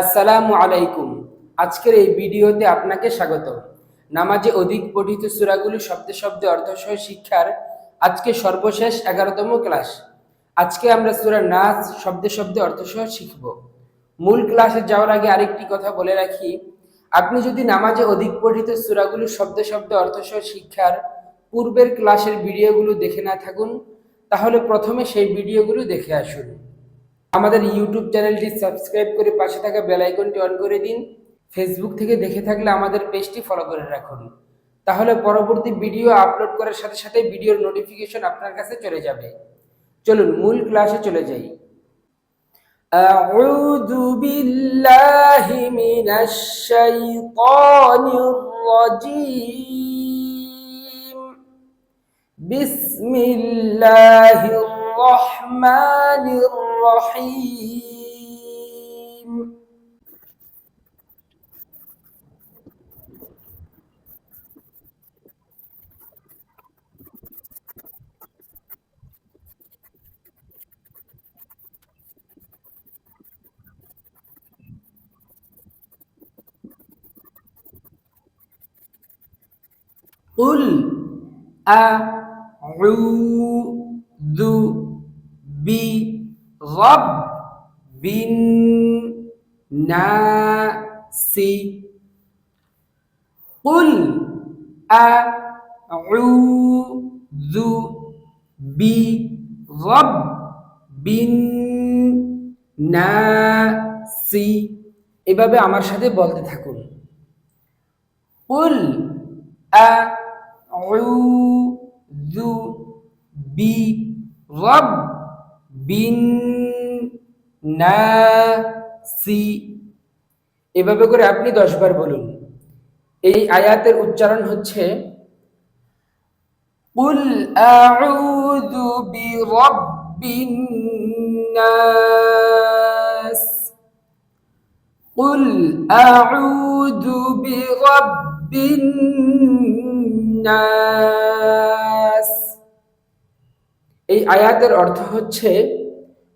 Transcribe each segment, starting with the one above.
আসসালামু আলাইকুম। আজকের এই ভিডিওতে আপনাকে স্বাগত নামাজে অধিক পঠিত সূরাগুলি শব্দে শব্দে অর্থসহ শিক্ষার আজকে সর্বশেষ এগারোতম ক্লাস। আজকে আমরা সূরা নাচ শব্দে শব্দে অর্থসহ শিখব। মূল ক্লাসে যাওয়ার আগে আরেকটি কথা বলে রাখি, আপনি যদি নামাজে অধিক পঠিত সূরাগুলি শব্দে শব্দে অর্থসহ শিক্ষার পূর্বের ক্লাসের ভিডিওগুলো দেখে না থাকুন, তাহলে প্রথমে সেই ভিডিওগুলো দেখে আসুন। আমাদের ইউটিউব চ্যানেলটি সাবস্ক্রাইব করে পাশে থাকা বেল আইকনটি অন করে দিন ফেসবুক থেকে দেখে থাকলে আমাদের পেজটি ফলো করে রাখুন তাহলে পরবর্তী ভিডিও আপলোড করার সাথে সাথে ভিডিওর নোটিফিকেশন আপনার কাছে চলে যাবে চলুন মূল ক্লাসে চলে যাই أعوذ بالله من الشيطان الرجيم بسم الله الرحمن الرحيم الرحيم. قل أعوذ بي برب الناس قل أعوذ برب الناس এভাবে আমার সাথে বলতে থাকুন قل أعوذ برب الناس এভাবে করে আপনি দশ বার বলুন এই আয়াতের উচ্চারণ হচ্ছে قل أعوذ برب الناس قل أعوذ برب الناس এই আয়াতের অর্থ হচ্ছে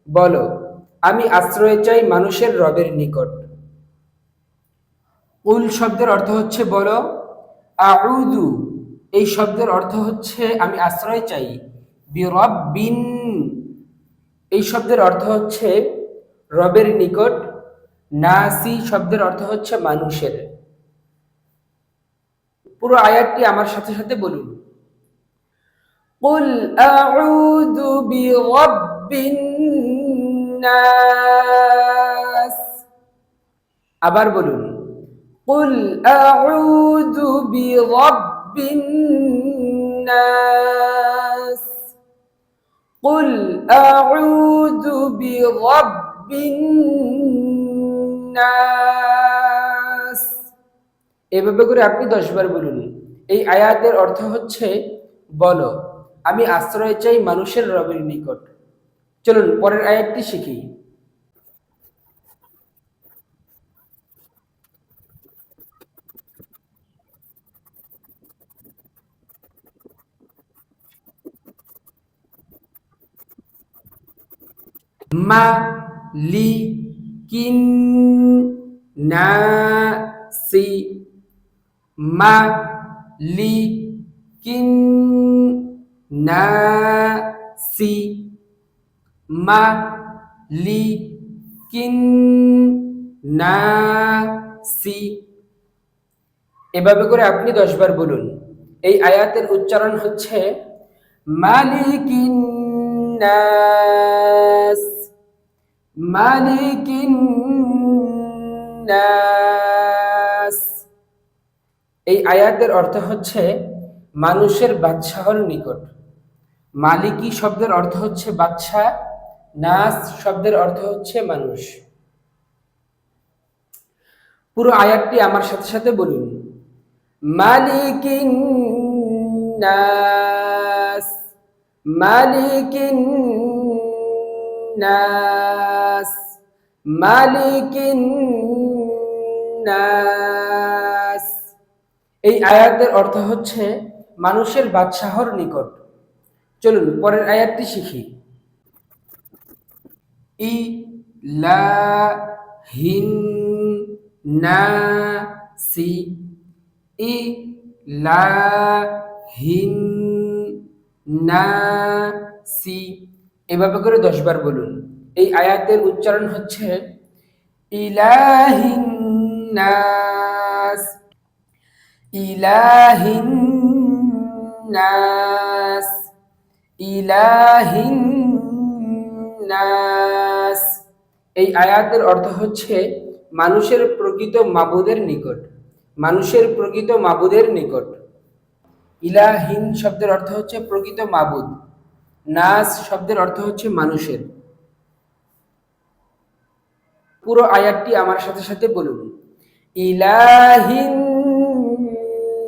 বলো আমি আশ্রয় চাই মানুষের রবের নিকট উল শব্দের অর্থ হচ্ছে বলো আউদু এই শব্দের অর্থ হচ্ছে আমি আশ্রয় চাই বিরব্বিন এই শব্দের অর্থ হচ্ছে রবের নিকট নাসি শব্দের অর্থ হচ্ছে মানুষের পুরো আয়াতটি আমার সাথে সাথে বলুন قل أعوذ برب الناس আবার বলুন قل أعوذ برب الناس قل أعوذ برب الناس এভাবে করে আপনি দশবার বলুন এই আয়াতের অর্থ হচ্ছে বলো আমি আশ্রয় চাই মানুষের রবের নিকট চলুন পরের আয়াতটি শিখি। মা লি কিন না সি মা লি কিন না সি মা লি কিন না সি এভাবে করে আপনি দশবার বলুন। এই আয়াতের উচ্চারণ হচ্ছে মালিকিন নাস মালিকিন নাস এই আয়াতের অর্থ হচ্ছে মানুষের বাদশাহর নিকট। মালিকি শব্দের অর্থ হচ্ছে বাদশাহ নাস শব্দের অর্থ হচ্ছে মানুষ। পুরো আয়াতটি আমার সাথে সাথে বলুন। মালিকিন নাস মালিকিন নাস মালিকিন নাস। এই আয়াতের অর্থ হচ্ছে মানুষের বাদশাহর নিকট। চলুন পরের আয়াতটি শিখি। ই, লা, হিন, না, সি। ই, লা, হিন, না, সি। এভাবে করে দশবার বলুন। এই আয়াতের উচ্চারণ হচ্ছে, ইলাহিন নাস ইলাহিন নাস, ইলাহিন নাস। এই আয়াতের অর্থ হচ্ছে মানুষের প্রকৃত মাবুদের নিকট। মানুষের প্রকৃত মাবুদের নিকট। ইলাহিন শব্দের অর্থ হচ্ছে প্রকৃত মাবুদ। নাস শব্দের অর্থ হচ্ছে মানুষের। পুরো আয়াতটি আমার সাথে সাথে বলুন। ইলাহিন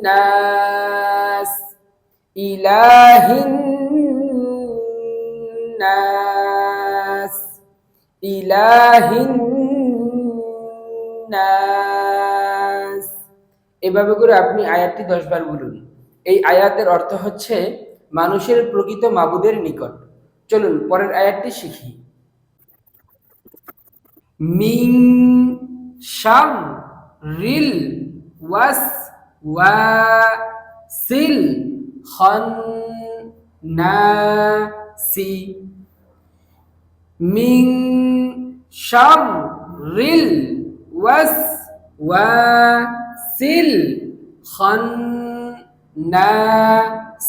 নাস। ইলাহিন নাস। নাস। এভাবে করে আপনি আয়াতটি দশবার বলুন। এই আয়াতের অর্থ হচ্ছে মানুষের প্রকৃত মাবুদের নিকট। চলুন, পরের আয়াতটি শিখি। মিং শাম রিল ওয়াস ওয়া সিল খন না সি মিং শাম রিল ওয়াস ওয়া সিল খন না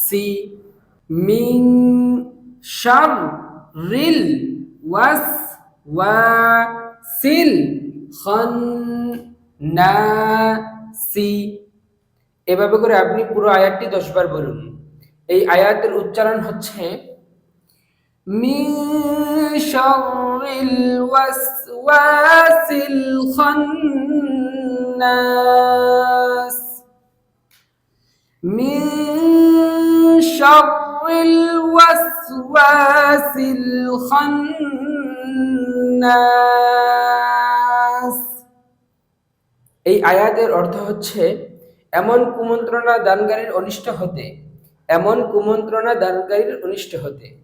সি। মিং শাম রিল ওয়াস ওয়া সিল খন না সি। এভাবে করে আপনি পুরো আয়াতটি দশবার বলুন। এই আয়াতের উচ্চারণ হচ্ছে মিন শাররিল ওয়াসওয়াসিল খান্নাস। মিন শাররিল ওয়াসওয়াসিল খান্নাস। এই আয়াতের অর্থ হচ্ছে, এমন কুমন্ত্রণা দানকারীর অনিষ্ট হতে, এমন কুমন্ত্রণা দানকারীর অনিষ্ট হতে।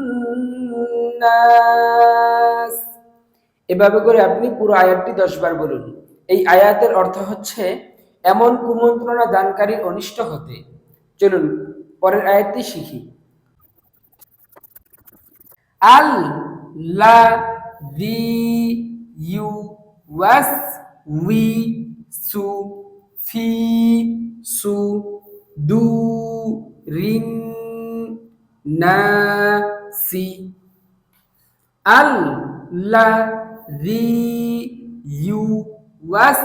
নাস এভাবে করে আপনি পুরো আয়াতটি দশবার বলুন। এই আয়াতের অর্থ হচ্ছে, এমন কুমন্ত্রণা দানকারীর অনিষ্ট হতে। চলুন, পরের আয়াতটি শিখি। আল লা দি ইউ ওয়াস উই সু ফি সু দু রিন না সি আল লা জি ইউ ওয়াস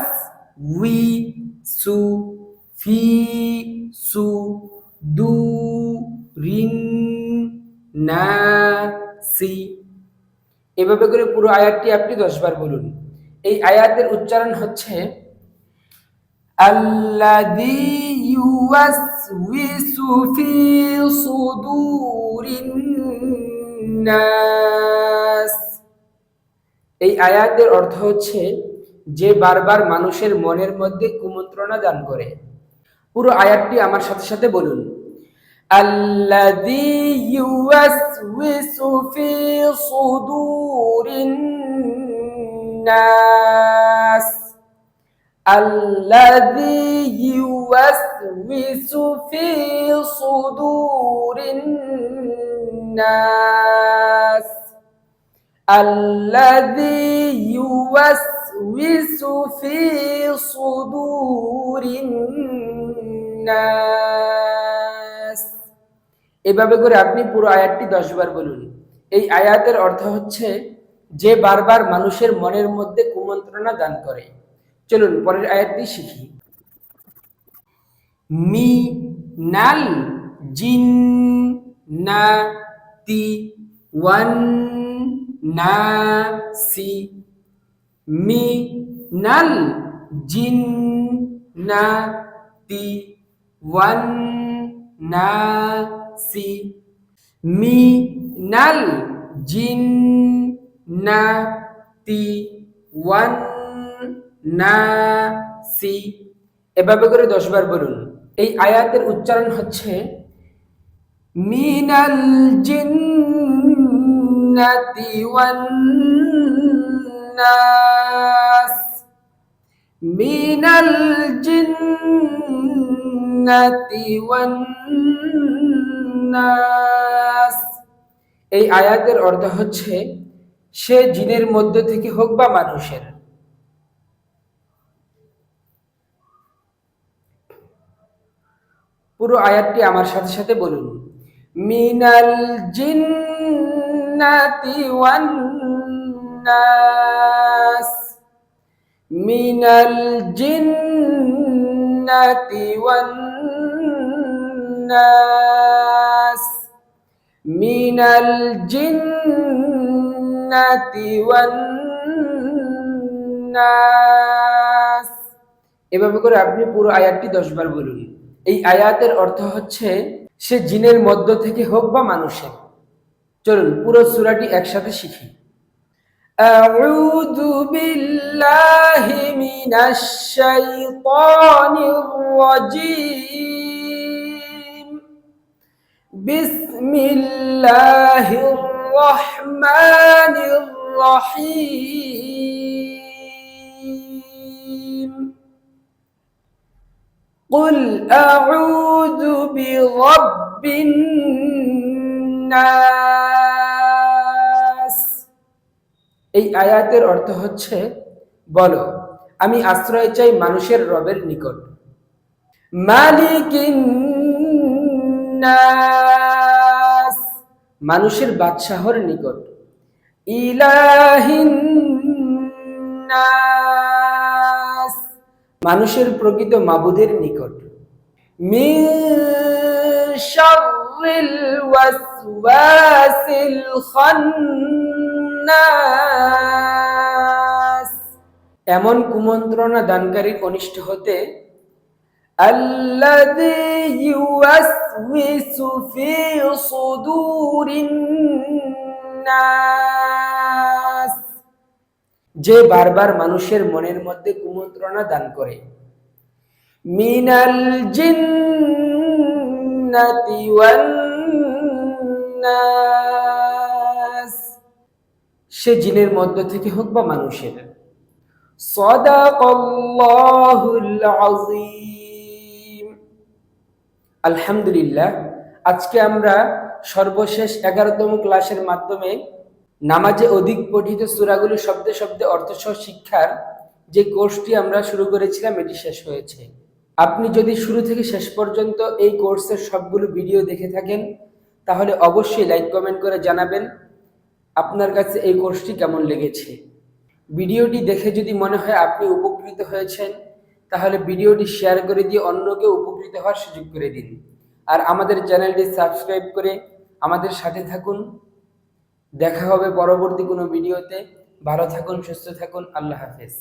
উই সু ফি সু দু রিং না সি এভাবে করে পুরো আয়াতটি আপনি দশবার বলুন। এই আয়াতের উচ্চারণ হচ্ছে আল্লাদি ইউয়াস উই সুফি সুদুরিন الناس এই আয়াতের অর্থ হচ্ছে যে বারবার মানুষের মনের মধ্যে কুমন্ত্রণা দান করে পুরো আয়াতটি আমার সাথে সাথে বলুন الذي يوسوس في صدور الناس الذي يوسوس في صدور الناس الذي يوسوس في صدور الناس এভাবে করে আপনি পুরো আয়াতটি দশ বার বলুন এই আয়াতের অর্থ হচ্ছে যে বারবার মানুষের মনের মধ্যে কুমন্ত্রণা দান করে চলুন পরের আয়াতটি শিখি মি নাল জিন না তি ওয়ান না সি মি নাল জিন না তি ওয়ান না সি মি নাল জিন না তি ওয়ান না সি এভাবে করে দশবার বলুন এই আয়াতের উচ্চারণ হচ্ছে ওয়ান নাস মিনাল জিন্নাতি ওয়ান নাস এই আয়াতের অর্থ হচ্ছে, সে জিনের মধ্য থেকে হোক বা মানুষের। পুরো আয়াতটি আমার সাথে সাথে বলুন। মিনাল জিন্নাতি ওয়ান নাস মিনাল জিন্নাতি ওয়ান নাস মিনাল জিন্নাতি ওয়ান নাস এভাবে করে আপনি পুরো আয়াতটি দশ বার বলুন। এই আয়াতের অর্থ হচ্ছে সে জিনের মধ্য থেকে হোক বা মানুষের চলুন পুরো সূরাটি একসাথে শিখি أعوذ بالله من الشيطان الرجيم بسم الله الرحمن الرحيم قل أعوذ برب الناس এই আয়াতের অর্থ হচ্ছে বলো আমি আশ্রয় চাই মানুষের রবের নিকট মালিকিন নাস মানুষের বাদশাহর নিকট ইলাহিন নাস মানুষের প্রকৃত মাবুদের নিকট মিন শাররিল ওয়াসওয়াসিল খান্নাস এমন কুমন্ত্রণা দানকারীর অনিষ্ট হতে الذي يوسوس في صدور الناس যে বারবার মানুষের মনের মধ্যে কুমন্ত্রণা দান করে। মিনাল সে জিনের মধ্য থেকে হোক বা মানুষের। আলহামদুলিল্লাহ, আজকে আমরা সর্বশেষ এগারোতম ক্লাসের মাধ্যমে নামাজে অধিক পঠিত সূরাগুলি শব্দে শব্দে অর্থসহ শিক্ষার যে কোর্সটি আমরা শুরু করেছিলাম, এটি শেষ হয়েছে। আপনি যদি শুরু থেকে শেষ পর্যন্ত এই কোর্সের সবগুলো ভিডিও দেখে থাকেন, তাহলে অবশ্যই লাইক, কমেন্ট করে জানাবেন আপনার কাছে এই কোর্সটি কেমন লেগেছে। ভিডিওটি দেখে যদি মনে হয় আপনি উপকৃত হয়েছেন, তাহলে ভিডিওটি শেয়ার করে দিয়ে অন্যকে উপকৃত হওয়ার সুযোগ করে দিন। আর আমাদের চ্যানেলটি সাবস্ক্রাইব করে আমাদের সাথে থাকুন। দেখা হবে পরবর্তী কোনো ভিডিওতে। ভালো থাকুন সুস্থ থাকুন আল্লাহ হাফেজ।